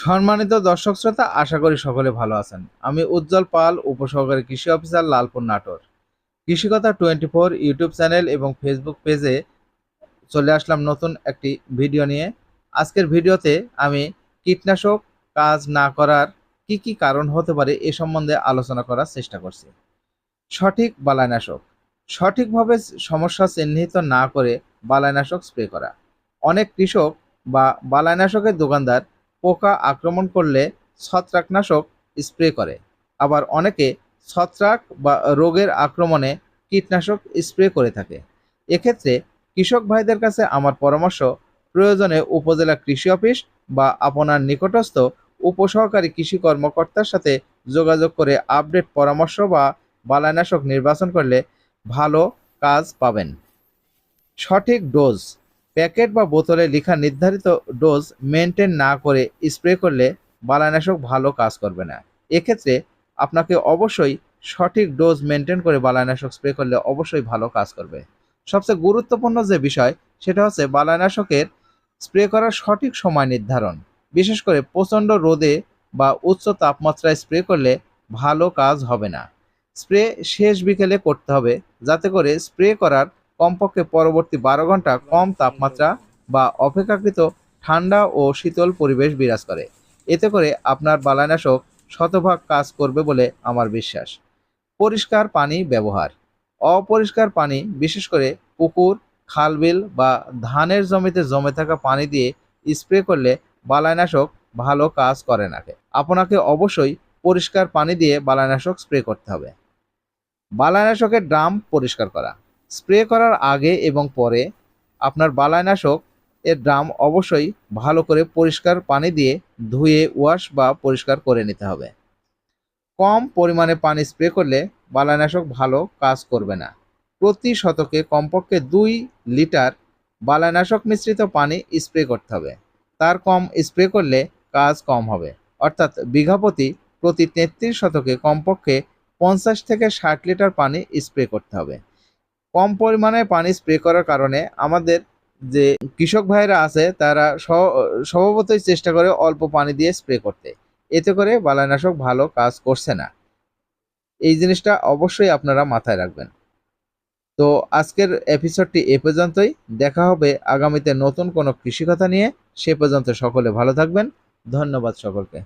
সম্মানিত দর্শক শ্রোতা, আশা করি সকলে ভালো আছেন। আমি উজ্জ্বল পাল, উপসহকারী কৃষি officer Lalpur Natore. Krishikotha twenty four YouTube channel এবং ফেসবুক পেজে চলে আসলাম নতুন একটি ভিডিও নিয়ে। আজকের ভিডিওতে আমি কীটনাশক কাজ না করার কি কি কারণ হতে পারে এ সম্বন্ধে আলোচনা করার চেষ্টা করছি। সঠিক বালাইনাশক। সঠিকভাবে সমস্যা চিহ্নিত না করে বালাইনাশক স্প্রে করা। অনেক কৃষক বা বালাইনাশকের দোকানদার পোকা আক্রমণ করলে ছত্রাকনাশক স্প্রে করে। আবার অনেকে ছত্রাক বা রোগের আক্রমণে কীটনাশক স্প্রে করে থাকে। এক্ষেত্রে কৃষক ভাইদের কাছে আমার পরামর্শ, প্রয়োজনে উপজেলা কৃষি অফিস বা আপনার নিকটস্থ উপসহকারী কৃষি কর্মকর্তার সাথে যোগাযোগ করে আপডেট পরামর্শ বা বালাইনাশক নির্বাচন করলে ভালো কাজ পাবেন। সঠিক ডোজ প্যাকেট বা বোতলে লেখা নির্ধারিত ডোজ মেনটেন না করে স্প্রে করলে বালাইনাশক ভালো কাজ করবে না। এক্ষেত্রে আপনাকে অবশ্যই সঠিক ডোজ মেনটেন করে বালাইনাশক স্প্রে করলে অবশ্যই ভালো কাজ করবে। সবচেয়ে গুরুত্বপূর্ণ যে বিষয়, সেটা হচ্ছে বালাইনাশকের স্প্রে করার সঠিক সময় নির্ধারণ। বিশেষ করে প্রচণ্ড রোদে বা উচ্চ তাপমাত্রায় স্প্রে করলে ভালো কাজ হবে না। স্প্রে শেষ বিকেলে করতে হবে, যাতে করে স্প্রে করার কমপক্ষে পরবর্তী বারো ঘণ্টা কম তাপমাত্রা বা অপেক্ষাকৃত ঠান্ডা ও শীতল পরিবেশ বিরাজ করে। এতে করে আপনার বালাইনাশক শতভাগ কাজ করবে বলে আমার বিশ্বাস। পরিষ্কার পানি ব্যবহার। অপরিষ্কার পানি, বিশেষ করে পুকুর, খালবিল বা ধানের জমিতে জমে থাকা পানি দিয়ে স্প্রে করলে বালাইনাশক ভালো কাজ করে না। আপনাকে অবশ্যই পরিষ্কার পানি দিয়ে বালাইনাশক স্প্রে করতে হবে। বালাইনাশকের ড্রাম পরিষ্কার করা। স্প্রে করার আগে এবং পরে আপনার বালাইনাশক এর ড্রাম অবশ্যই ভালো করে পরিষ্কার পানি দিয়ে ধুয়ে ওয়াশ বা পরিষ্কার করে নিতে হবে। কম পরিমাণে পানি স্প্রে করলে বালাইনাশক ভালো কাজ করবে না। প্রতি শতকে কমপক্ষে দুই লিটার বালাইনাশক মিশ্রিত পানি স্প্রে করতে হবে। তার কম স্প্রে করলে কাজ কম হবে। অর্থাৎ বিঘাপতি প্রতি তেত্রিশ শতকে কমপক্ষে পঞ্চাশ থেকে ষাট লিটার পানি স্প্রে করতে হবে। কম পরিমাণে পানি স্প্রে করার কারণে আমাদের যে কৃষক ভাইরা আছে, তারা স্বভাবতই চেষ্টা করে অল্প পানি দিয়ে স্প্রে করতে। এতে করে বালাইনাশক ভালো কাজ করছে না। এই জিনিসটা অবশ্যই আপনারা মাথায় রাখবেন। তো আজকের এপিসোডটি এ পর্যন্তই। দেখা হবে আগামীতে নতুন কোনো কৃষি কথা নিয়ে। সে পর্যন্ত সকলে ভালো থাকবেন। ধন্যবাদ সকলকে।